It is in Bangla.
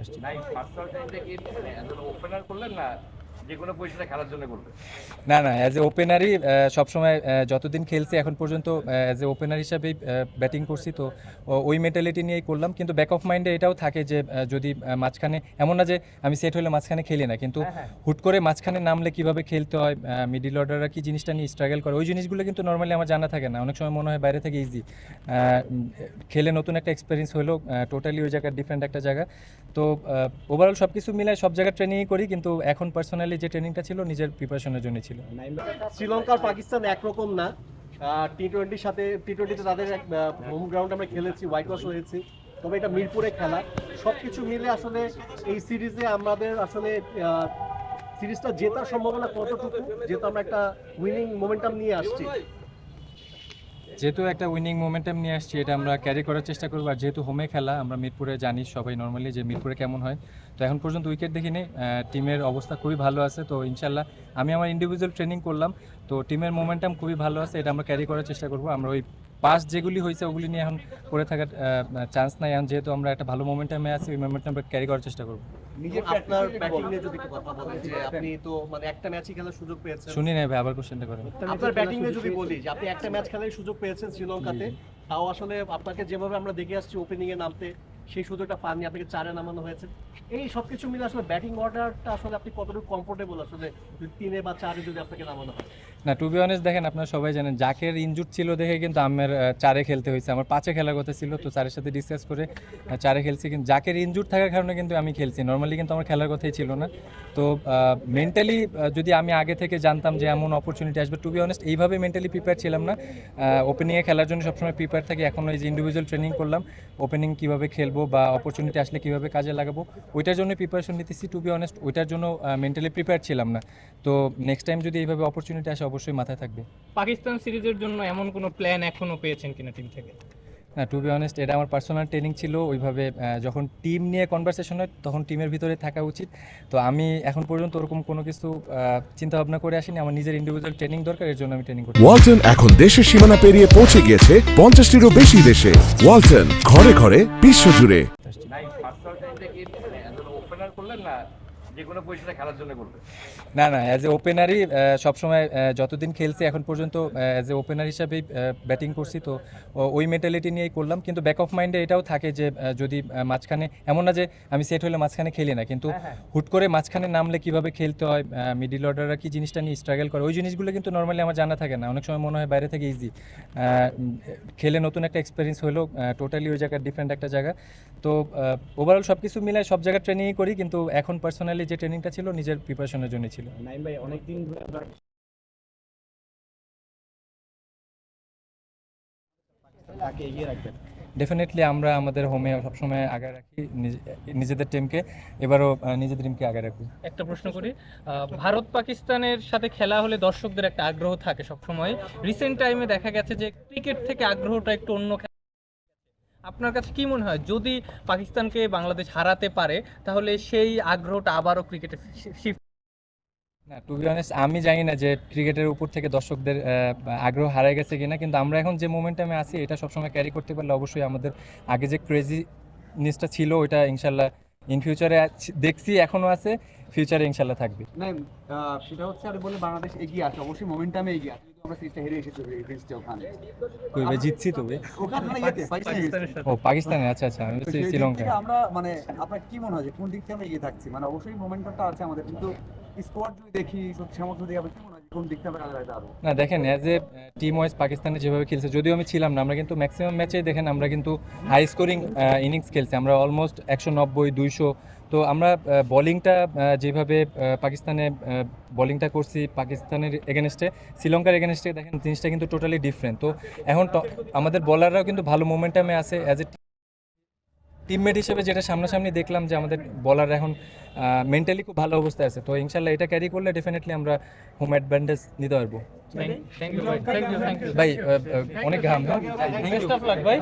টাইমটা কি ওপেনার করলেন না? না না অ্যাজ এ ওপেনারই সবসময় যতদিন খেলছি এখন পর্যন্ত অ্যাজ এ ওপেনার হিসাবেই ব্যাটিং করছি তো ওই মেন্টালিটি নিয়েই করলাম। কিন্তু ব্যাক অফ মাইন্ডে এটাও থাকে যে যদি মাঝখানে এমন না যে আমি সেট হলে মাঝখানে খেলি না কিন্তু হুট করে মাঝখানে নামলে কীভাবে খেলতে হয় মিডিল অর্ডাররা কি জিনিসটা নিয়ে স্ট্রাগল করে ওই জিনিসগুলো কিন্তু নর্মালি আমার জানা থাকে না। অনেক সময় মনে হয় বাইরে থেকে ইজি খেলে নতুন একটা এক্সপিরিয়েন্স হলো টোটালি ওই জায়গার ডিফারেন্ট একটা জায়গা। তো ওভারঅল সব কিছু মিলায় সব জায়গায় ট্রেনিংই করি কিন্তু এখন পার্সোনালি যে ট্রেনিংটা ছিল, নিজের প্রিপারেশনের জন্য ছিল। শ্রীলঙ্কা আর পাকিস্তান একরকম না। টি টোয়েন্টির সাথে টি টোয়েন্টিতে তাদের এক হোম গ্রাউন্ড আমরা খেলেছি হোয়াইট ওয়াশ হয়েছি। তবে এটা মিরপুরে খেলা। সব কিছু মিলে আসলে এই সিরিজে আমাদের আসলে সিরিজটা জেতার সম্ভাবনা কতটুকু, যেহেতু আমরা একটা উইনিং মোমেন্টাম নিয়ে আসছি। যেহেতু একটা উইনিং মোমেন্টাম নিয়ে আসছি, এটা আমরা ক্যারি করার চেষ্টা করব। আর যেহেতু হোমে খেলা, আমরা মিরপুরে জানি সবাই নর্মালি যে মিরপুরে কেমন হয়। তো এখন পর্যন্ত উইকেট দেখিনি টিমের অবস্থা খুবই ভালো আছে। তো ইনশাল্লাহ আমি আমার ইন্ডিভিজুয়াল ট্রেনিং করলাম। তো টিমের মোমেন্টাম খুবই ভালো আছে, এটা আমরা ক্যারি করার চেষ্টা করব। আমরা ওই পাস যেগুলি হয়েছে ওগুলি নিয়ে এখন করে থাকার চান্স নাই। এখন যেহেতু আমরা একটা ভালো মোমেন্টামে আছি ওই মোমেন্টাম ক্যারি করার চেষ্টা করব। আপনার ব্যাটিং নিয়ে যদি কথা বলেন যে আপনি তো মানে একটা ম্যাচই খেলার সুযোগ পেয়েছেন। শুনি না ভাই আবার কোশ্চেনটা করেন। আপনার ব্যাটিং নিয়ে যদি বলি যে আপনি একটা ম্যাচ খেলার সুযোগ পেয়েছেন শ্রীলঙ্কাতে তাও আসলে আপনাকে যেভাবে আমরা দেখে আসছি ওপেনিং এ নামতে সেই সুযোগটা পাননি আপনাকে চারে নামানো হয়েছে। এই সবকিছু মিলে আসলে ব্যাটিং অর্ডারটা আসলে আপনি কতটুকু কমফোর্টেবল আসলে তিনে বা চারে যদি আপনাকে নামানো হয়? না টু বি অনেস্ট দেখেন, আপনারা সবাই জানেন, জাকের ইনজুর ছিল দেখে কিন্তু আমার চারে খেলতে হয়েছে। আমার পাঁচে খেলার কথা ছিল, তো চারের সাথে ডিসকাস করে চারে খেলছি। কিন্তু জাকের ইনজুর থাকার কারণে কিন্তু আমি খেলছি। নর্মালি কিন্তু আমার খেলার কথাই ছিল না। তো মেন্টালি যদি আমি আগে থেকে জানতাম যে এমন অপরচুনিটি আসবে টু বি অনেস্ট এইভাবে মেন্টালি প্রিপেয়ার ছিলাম না। ওপেনিংয়ে খেলার জন্য সবসময় প্রিপেয়ার থাকি। এখন ওই যে ইন্ডিভিজুয়াল ট্রেনিং করলাম ওপেনিং কীভাবে খেলব বা অপরচুনিটি আসলে কীভাবে কাজে লাগাবো, ওইটার জন্য প্রিপারেশন নিতেছি টু বি অনেস্ট ওইটার জন্য মেন্টালি প্রিপেয়ার ছিলাম না। তো নেক্সট টাইম যদি এইভাবে অপরচুনিটি আসে অবশ্যই মাথায় থাকবে। পাকিস্তান সিরিজের জন্য এমন কোনো প্ল্যান এখনও পেয়েছেন কিনা টিম থেকে? না টু বি অনেস্ট এটা আমার পার্সোনাল ট্রেনিং ছিল। ওইভাবে যখন টিম নিয়ে কনভারসেশন হয় তখন টিমের ভিতরে থাকা উচিত। তো আমি এখন পর্যন্ত ওরকম কোনো কিছু চিন্তা ভাবনা করে আসিনি। আমার নিজের ইন্ডিভিজুয়াল ট্রেনিং দরকার এর জন্য আমি ট্রেনিং করছি। ওয়ালটন এখন দেশের সীমানা পেরিয়ে পৌঁছে গিয়েছে পঞ্চাশটিরও বেশি দেশে। ওয়ালটন ঘরে ঘরে বিশ্বজুড়ে। নাই না যে কোনো পজিশনে খেলার জন্য করবেন না না অ্যাজ এ ওপেনারই সবসময় যতদিন খেলছি এখন পর্যন্ত অ্যাজ এ ওপেনার হিসাবেই ব্যাটিং করছি তো ওই মেন্টালিটি নিয়েই করলাম। কিন্তু ব্যাক অফ মাইন্ডে এটাও থাকে যে যদি মাঝখানে এমন না যে আমি সেট হলে মাঝখানে খেলি না কিন্তু হুট করে মাঝখানে নামলে কীভাবে খেলতে হয় মিডিল অর্ডাররা কি জিনিসটা নিয়ে স্ট্রাগল করে ওই জিনিসগুলো কিন্তু নর্মালি আমার জানা থাকে না। অনেক সময় মনে হয় বাইরে থেকে ইজি খেলে নতুন একটা এক্সপিরিয়েন্স হলো টোটালি ওই জায়গার ডিফারেন্ট একটা জায়গা। তো ওভারঅল সব কিছু মিলায় সব জায়গায় ট্রেনিংই করি কিন্তু এখন পার্সোনালি যে ট্রেনিংটা ছিল নিজের প্রিপারেশনের জন্য ছিল। নাইম ভাই অনেকদিন ধরে আমরা তাকে এগিয়ে রাখবেন। ডেফিনেটলি আমরা আমাদের হোমে সবসময় আগে রাখি নিজেদের টিমকে এবারও নিজেদের টিমকে আগে রাখি। একটা প্রশ্ন করি ভারত পাকিস্তানের সাথে খেলা হলে দর্শকদের একটা আগ্রহ থাকে সবসময়। রিসেন্ট টাইমে দেখা গেছে যে ক্রিকেট থেকে আগ্রহটা একটু অন্য খেলা আপনার কাছে কি মনে হয়? যদি পাকিস্তানকে বাংলাদেশ হারাতে পারে, তাহলে সেই আগ্রহটা আবারও ক্রিকেটে শিফট না টু বি আমি জানি না যে ক্রিকেটের উপর থেকে দর্শকদের আগ্রহ হারায় গেছে কিনা, কিন্তু আমরা এখন যে মোমেন্টামে আছি, এটা সবসময় ক্যারি করতে পারলে অবশ্যই আমাদের আগে যে ক্রেজি জিনিসটা ছিল, ওইটা ইনশাল্লাহ ইন ফিউচারে দেখছি এখনও আছে ফিউচারে ইনশাল্লাহ থাকবে। না সেটা হচ্ছে আমি বলে বাংলাদেশ এগিয়ে আছে অবশ্যই মোমেন্টামে এগিয়ে আছে আমরা জিতছি ও পাকিস্তানে আচ্ছা আচ্ছা আমি শ্রীলঙ্কা মানে আপনার কি মনে হয় কোন দিক থেকে আমরা এগিয়ে থাকছি? মানে অবশ্যই মোমেন্টামটা আছে আমাদের কিন্তু স্কোয়াড যদি দেখি আপনার কি মনে হয়? না, দেখেন অ্যাজ এ টিম ওয়াইজ পাকিস্তানে যেভাবে খেলছে, যদিও আমি ছিলাম না, আমরা কিন্তু ম্যাক্সিমাম ম্যাচেই দেখেন, আমরা কিন্তু হাই স্কোরিং ইনিংস খেলছি, আমরা অলমোস্ট একশো নব্বই, দুইশো। তো আমরা বলিংটা যেভাবে পাকিস্তানে বলিংটা করছি পাকিস্তানের এগেনস্টে শ্রীলঙ্কার এগেনস্টে দেখেন, জিনিসটা কিন্তু টোটালি ডিফারেন্ট তো এখন আমাদের বলাররাও কিন্তু ভালো মোমেন্টামে আছে অ্যাজ এ টিমমেট হিসেবে যেটা সামনাসামনি দেখলাম যে আমাদের বলার এখন মেন্টালি খুব ভালো অবস্থায় আছে। তো ইনশাল্লাহ এটা ক্যারি করলে ডেফিনেটলি আমরা হোম অ্যাডভান্টেজ নিতে পারব। ভাই। অনেক ঘাম ভাই।